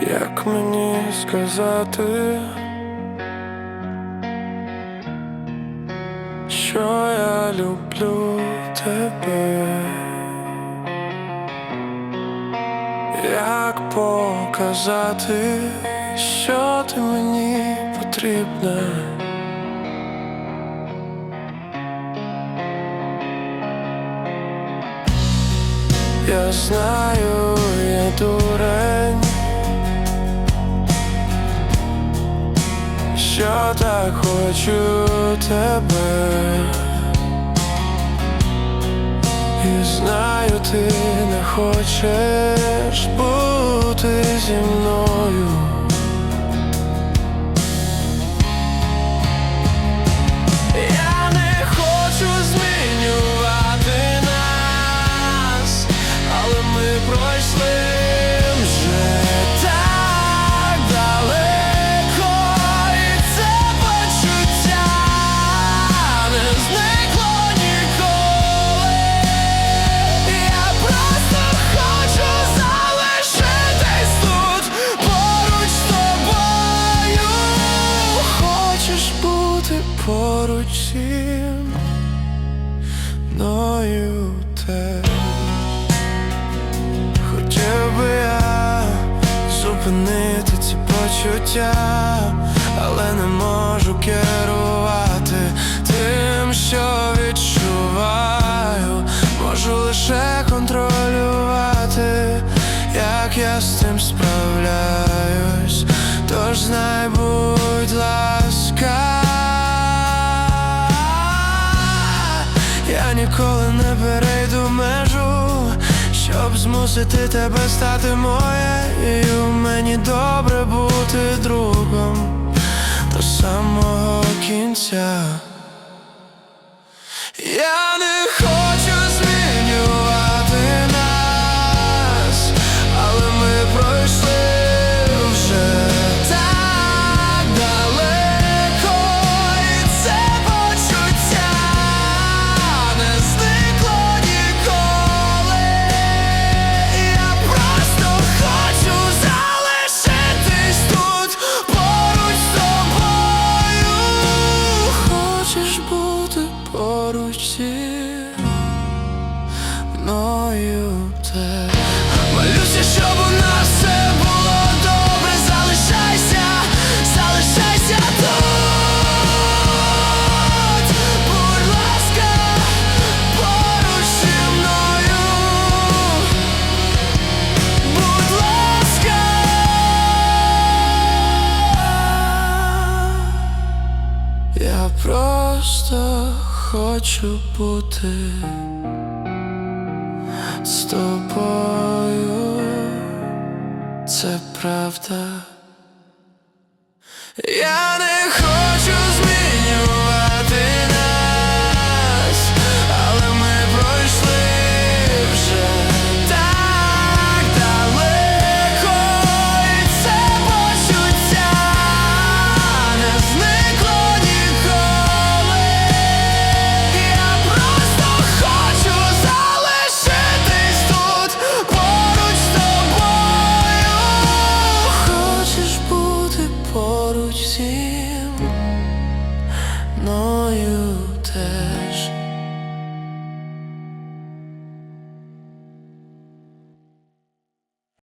Як мені сказати, що я люблю тебе, як показати, що ти мені потрібна? Я знаю, я дурень, так хочу тебе, і знаю, ти не хочеш бути Хотів би я зупинити ці почуття, але не можу керувати тим, що відчуваю, можу лише контролювати, як я з цим справляюсь. Тож знай, будь ласка, ніколи не перейду межу, щоб змусити тебе стати моєю. Мені добре бути другом до самого кінця. Поруч мною те Молюся, щоб у нас все було добре. Залишайся, залишайся тут. Будь ласка, поруч зі мною. Будь ласка. Я просто хочу бути з тобою, це правда. Я не